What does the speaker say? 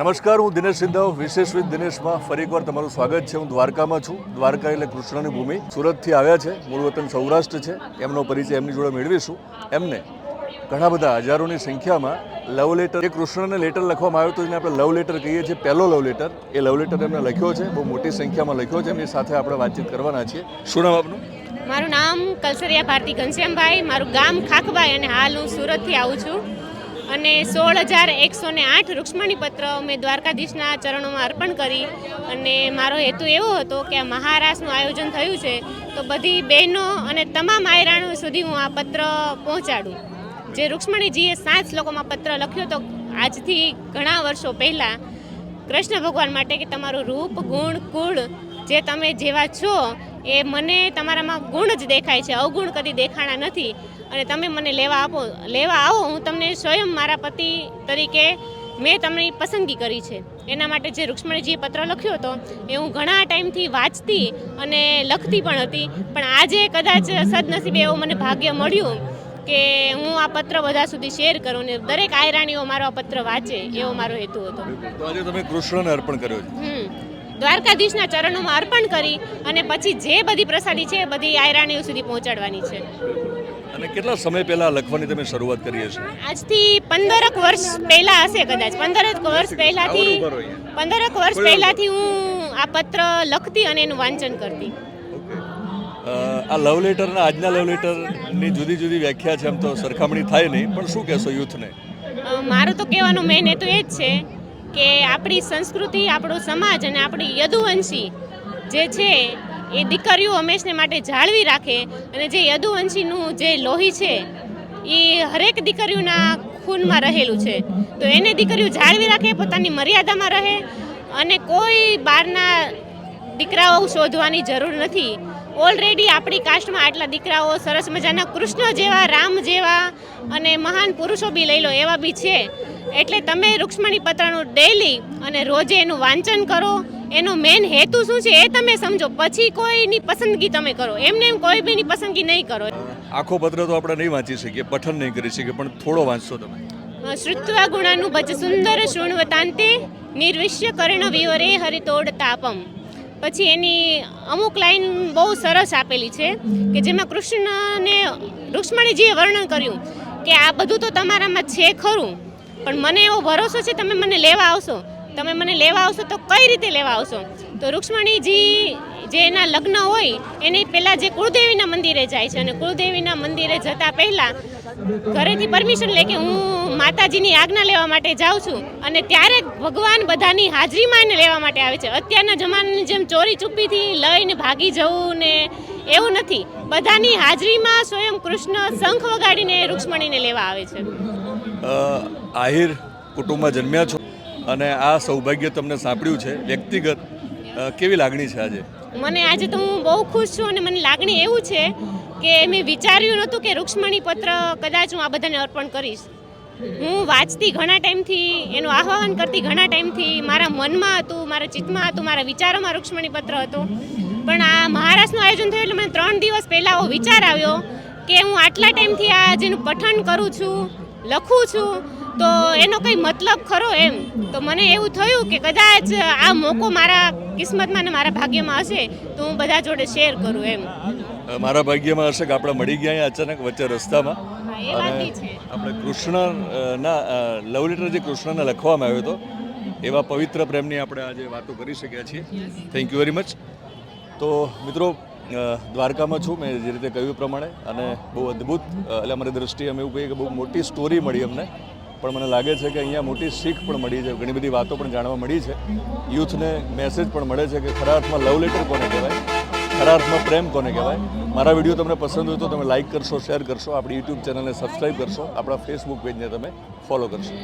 નમસ્કાર, હું દિનેશ સિંધાવ, વિશેષ વિથ દિનેશમાં ફરી એકવાર તમારું સ્વાગત છે. હું દ્વારકામાં છું. દ્વારકા એટલે કૃષ્ણની ભૂમિ. સુરતથી આવ્યા છે. મૂળ વતન સૌરાષ્ટ્ર છે. એમનો પરિચય એમની જોડે મેળવીશું. એમને ઘણા બધા હજારોની સંખ્યામાં લવ લેટર એ કૃષ્ણને લેટર લખવામાં આવ્યો તો જેને આપણે લવ લેટર કહીએ છીએ. પહેલો લવ લેટર એ લવ લેટર એમને લખ્યો છે. બહુ મોટી સંખ્યામાં લખ્યો છે. એમની સાથે આપણે વાતચીત કરવાના છીએ. શું નામ આપનું? મારું નામ કલસરિયા ભારતી ઘનશ્યામભાઈ. મારું ગામ ખાખભાઈ અને હાલ હું સુરતથી આવું છું. અને સોળ હજાર એકસો ને આઠ રૂક્ષ્મણી પત્ર મેં દ્વારકાધીશના ચરણોમાં અર્પણ કરી અને મારો હેતુ એવો હતો કે આ મહારાસનું આયોજન થયું છે, તો બધી બહેનો અને તમામ આયરાણો સુધી હું આ પત્ર પહોંચાડું. જે રૂક્ષ્મણીજીએ સાત શ્લોકોમાં પત્ર લખ્યો તો આજથી ઘણા વર્ષો પહેલાં કૃષ્ણ ભગવાન માટે કે તમારું રૂપ, ગુણ, કુળ જે તમે જેવા છો, એ મને તમારામાં ગુણ જ દેખાય છે, અવગુણ કદી દેખાણા નથી. અને તમે મને લેવા આપો લેવા આવો હું તમને સ્વયં મારા પતિ તરીકે મેં તમને પસંદગી કરી છે. એના માટે જે રૂક્ષ્મણીજીએ પત્ર લખ્યો હતો એ હું ઘણા ટાઈમથી વાંચતી અને લખતી પણ હતી. પણ આજે કદાચ સદનસીબે એવું મને ભાગ્ય મળ્યું કે હું આ પત્ર બધા સુધી શેર કરું ને દરેક આયરાણીઓ મારો આ પત્ર વાંચે એવો મારો હેતુ હતો. તો આજે તમે કૃષ્ણને અર્પણ કર્યો હમ. દ્વારકાધીશના ચરણોમાં અર્પણ કરી અને પછી જે બધી પ્રસાદી છે એ બધી આયરાણીઓ સુધી પહોંચાડવાની છે. અને કેટલા સમય પહેલા લખવાની તમે શરૂઆત કરી હશે આજથી પંદરક વર્ષ પહેલા હશે કદાચ. પંદરક વર્ષ પહેલાથી. પંદરક વર્ષ પહેલાથી હું આ પત્ર લખતી અને એનું વાંચન કરતી. આ લવ લેટર અને આજના લવ લેટરની જુદી જુદી વ્યાખ્યા છે એમ તો સરખામણી થાય નહીં પણ શું કહેશો યુથને? મારું મારો તો કહેવાનું મેન હેતુ એ જ છે કે આપણી સંસ્કૃતિ આપણો સમાજ અને આપણી યદુવંશી જે છે એ દીકરીઓ હંમેશને માટે જાળવી રાખે અને જે યદુવંશીનું જે લોહી છે, એ હરેક દીકરીઓના ખૂનમાં રહેલું છે. તો એને દીકરીઓ જાળવી રાખે, પોતાની મર્યાદામાં રહે અને કોઈ બહારના દીકરાઓ શોધવાની જરૂર નથી. ઓલરેડી આપણી કાસ્ટમાં આટલા દીકરાઓ સરસ મજાના કૃષ્ણ જેવા, રામ જેવા અને મહાન પુરુષો બી લઈ લો, એવા બી છે. એટલે તમે રૂક્ષ્મણી પત્રનું ડેલી અને રોજે એનું વાંચન કરો એનો મેન હેતુ શું છે એ તમે સમજો. પછી કોઈની પસંદગી તમે કરો. એમને એમ કોઈ બીની પસંદગી નહીં કરો. આખો પત્ર તો આપણે નહીં વાંચી શકીએ પઠન નહીં કરી શકીએ પણ થોડો વાંચશો તમે. શ્રુત્વા ગુણાનું ભજ સુંદર શૃણવતાંતે નિર્વિશ્ય કર્ણ વિવરે હરિતોડ તાપમ. પછી એની અમુક લાઈન બહુ સરસ આપેલી છે કે જેમાં કૃષ્ણને રૂક્ષ્મણીજીએ વર્ણન કર્યું કે આ બધું તો તમારામાં છે ખરું પણ મને એવો ભરોસો છે તમે મને લેવા આવશો. તમે મને લેવા આવશો તો કઈ રીતે લેવા આવશો? તો રૂક્ષ્મણીજી જે એના લગ્ન હોય, એની પહેલાં જે કુળદેવીના મંદિરે જાય છે અને કુળદેવીના મંદિરે જતા પહેલાં ઘરેથી પરમિશન લે કે હું માતાજીની આજ્ઞા લેવા માટે જાઉં છું અને ત્યારે ભગવાન બધાની હાજરીમાં એને લેવા માટે આવે છે. અત્યારના જમાનાની જેમ ચોરી ચૂપીથી લઈને ભાગી જવું ને એવું નથી. બધાની હાજરીમાં સ્વયં કૃષ્ણ શંખ વગાડીને રૂક્ષ્મણીને લેવા આવે છે. આહિર કુટુંબમાં જન્મ્યા છો? અને આ સૌભાગ્ય તમને સાંપડ્યું છે. વ્યક્તિગત કેવી લાગણી છે આજે? મને આજે તો હું બહુ ખુશ છું અને મને લાગણી એવું છે કે મેં વિચાર્યું નહોતું કે રૂક્ષ્મણી પત્ર કદાચ હું આ બધાને અર્પણ કરીશ. હું વાંચતી ઘણા ટાઈમથી, એનું આહ્વાન કરતી ઘણા ટાઈમથી, મારા મનમાં હતું, મારા ચિત્તમાં હતું, મારા વિચારોમાં રૂક્ષ્મણી પત્ર હતો. પણ આ મહારાષ્ટ્રનું આયોજન થયું એટલે મને ત્રણ દિવસ પહેલાં એવો વિચાર આવ્યો કે હું આટલા ટાઈમથી આ જેનું પઠન કરું છું, લખું છું તો એનો કંઈ મતલબ ખરો એમ? તો મને એવું થયું કે કદાચ આ મોકો મારા કિસ્મતમાં ને મારા ભાગ્યમાં હશે તો હું બધા જોડે શેર કરું એમ. મારા ભાગ્યમાં હશે કે આપણે મળી ગયા અચાનક વચ્ચે રસ્તામાં. છે. આપણે કૃષ્ણના લવ લેટર જે કૃષ્ણને લખવામાં આવ્યો હતો એવા પવિત્ર પ્રેમની આપણે આજે વાતો કરી શક્યા છીએ. થેન્ક યુ વેરી મચ તો મિત્રો દ્વારકામાં છું મેં જે રીતે કહ્યું પ્રમાણે અને બહુ અદ્ભુત એટલે અમારી દ્રષ્ટિએ અમે એવું કહીએ કે બહુ મોટી સ્ટોરી મળી અમને. પણ મને લાગે છે કે અહીંયા મોટી શીખ પણ મળી છે, ઘણી બધી વાતો પણ જાણવા મળી છે. યુથને મેસેજ પણ મળે છે કે ખરા અર્થમાં લવ લેટર કોને કહેવાય? ખરા અર્થમાં પ્રેમ કોને કહેવાય? મારા વીડિયો તમને પસંદ હોય તો તમે લાઇક કરશો શેર કરશો, આપણી યુટ્યુબ ચેનલને સબસ્ક્રાઈબ કરશો, આપણા ફેસબુક પેજને તમે ફોલો કરશો.